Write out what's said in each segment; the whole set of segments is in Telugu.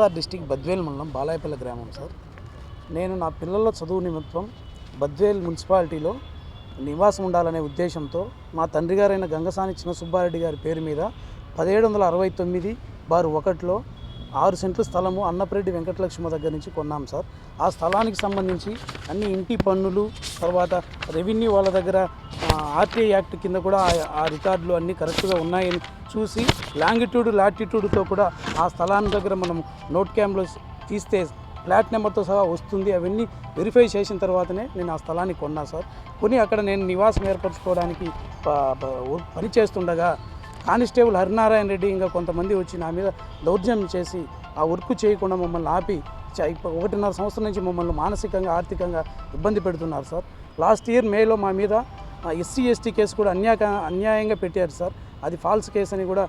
వైఎస్ఆర్ డిస్టిక్ బద్వేల్ మండలం బాలాయపల్లి గ్రామం సార్. నేను నా పిల్లల చదువు నిమిత్తం బద్వేల్ మున్సిపాలిటీలో నివాసం ఉండాలనే ఉద్దేశంతో మా తండ్రి గారైన గంగసాని చిన్న సుబ్బారెడ్డి గారి పేరు మీద పదిహేడు వందల అరవై తొమ్మిది బారు ఒకటిలో ఆరు సెంట్ల స్థలము అన్నపరెడ్డి వెంకటలక్ష్మ దగ్గర నుంచి కొన్నాం సార్. ఆ స్థలానికి సంబంధించి అన్ని ఇంటి పన్నులు తర్వాత రెవెన్యూ వాళ్ళ దగ్గర ఆర్టీఐ యాక్ట్ కింద కూడా ఆ- ఆ రికార్డులు అన్నీ కరెక్ట్గా ఉన్నాయని చూసి లాంగిట్యూడ్ లాటిట్యూడ్తో కూడా ఆ స్థలాన్ని దగ్గర మనం నోట్ క్యాంప్లో తీస్తే ఫ్లాట్ నెంబర్తో సహా వస్తుంది. అవన్నీ వెరిఫై చేసిన తర్వాతనే నేను ఆ స్థలాన్ని కొన్నా సార్. కొని అక్కడ నేను నివాసం ఏర్పరచుకోవడానికి పని చేస్తుండగా కానిస్టేబుల్ హరినారాయణ రెడ్డి ఇంకా కొంతమంది వచ్చి నా మీద దౌర్జన్యం చేసి ఆ వర్క్ చేయకుండా మమ్మల్ని ఆపి ఒకటిన్నర సంవత్సరం నుంచి మమ్మల్ని మానసికంగా ఆర్థికంగా ఇబ్బంది పెడుతున్నారు సార్. లాస్ట్ ఇయర్ మేలో మా మీద ఎస్సీ ఎస్టీ కేసు కూడా అన్యాయ అన్యాయంగా పెట్టారు సార్. అది ఫాల్స్ కేసు అని కూడా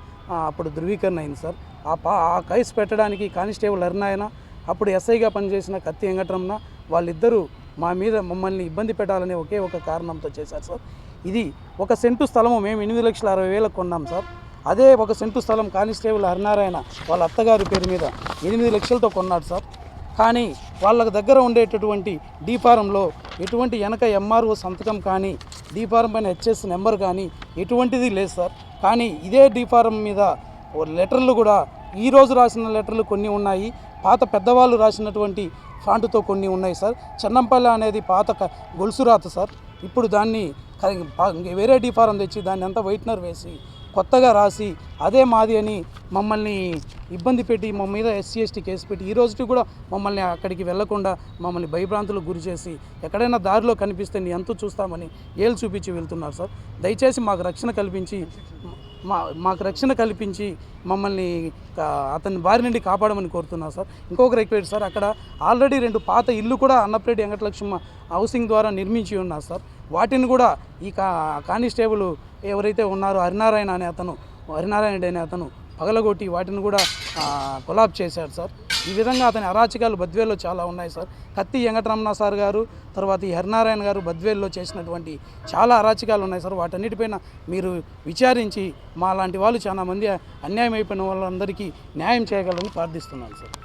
అప్పుడు ధృవీకరణ అయింది సార్. ఆ పా ఆ కేసు పెట్టడానికి కానిస్టేబుల్ అరుణాయన అప్పుడు ఎస్ఐగా పనిచేసిన కత్తి వెంకటరమణ వాళ్ళిద్దరూ మా మీద మమ్మల్ని ఇబ్బంది పెట్టాలనే ఒకే ఒక కారణంతో చేశారు సార్. ఇది ఒక సెంటు స్థలము మేము ఎనిమిది లక్షల అరవై వేలకు కొన్నాం సార్. అదే ఒక సెంటు స్థలం కానిస్టేబుల్ హరినారాయణ వాళ్ళ అత్తగారి పేరు మీద ఎనిమిది లక్షలతో కొన్నాడు సార్. కానీ వాళ్ళ దగ్గర ఉండేటటువంటి డీఫారంలో ఎటువంటి వెనక ఎంఆర్ఓ సంతకం కానీ డీఫారం పైన హెచ్ఎస్ నెంబర్ కానీ ఎటువంటిది లేదు సార్. కానీ ఇదే డిఫారం మీద లెటర్లు కూడా ఈ రోజు రాసిన లెటర్లు కొన్ని ఉన్నాయి. పాత పెద్దవాళ్ళు రాసినటువంటి ఫాంట్తో కొన్ని ఉన్నాయి సార్. చెన్నంపల్లి అనేది పాత క- గొలుసు రాత సార్. ఇప్పుడు దాన్ని వేరే డీ ఫారం తెచ్చి దాన్ని అంతా వైట్నర్ వేసి కొత్తగా రాసి అదే మాది అని మమ్మల్ని ఇబ్బంది పెట్టి మా మీద ఎస్సీ ఎస్టీ కేసు పెట్టి ఈ రోజుకి కూడా మమ్మల్ని అక్కడికి వెళ్ళకుండా మమ్మల్ని భయభ్రాంతులకు గురి చేసి ఎక్కడైనా దారిలో కనిపిస్తే నీ ఎంతో చూస్తామని ఏలు చూపించి వెళ్తున్నారు సార్. దయచేసి మాకు రక్షణ కల్పించి మా మాకు రక్షణ కల్పించి మమ్మల్ని అతని బారి నుండి కాపాడమని కోరుతున్నాను సార్. ఇంకొక రిక్వెస్ట్ సార్. అక్కడ ఆల్రెడీ రెండు పాత ఇల్లు కూడా అన్నప్రెడ్డి వెంకటలక్ష్మ హౌసింగ్ ద్వారా నిర్మించి ఉన్నారు సార్. వాటిని కూడా ఈ కా కానిస్టేబుల్ ఎవరైతే ఉన్నారో హరినారాయణ అనే అతను హరినారాయణ రెడ్డి అనే అతను పగలగొట్టి వాటిని కూడా కొలాబ్ చేశాడు సార్. ఈ విధంగా అతని అరాచకాలు బద్వేల్లో చాలా ఉన్నాయి సార్. కత్తి వెంకటరమణ సార్ గారు తర్వాత ఈ హరినారాయణ గారు బద్వేల్లో చేసినటువంటి చాలా అరాచకాలు ఉన్నాయి సార్. వాటన్నిటిపైన మీరు విచారించి మా లాంటి వాళ్ళు చాలా మంది అన్యాయం అయిపోయిన వాళ్ళందరికీ న్యాయం చేయగలరని ప్రార్థిస్తున్నాను సార్.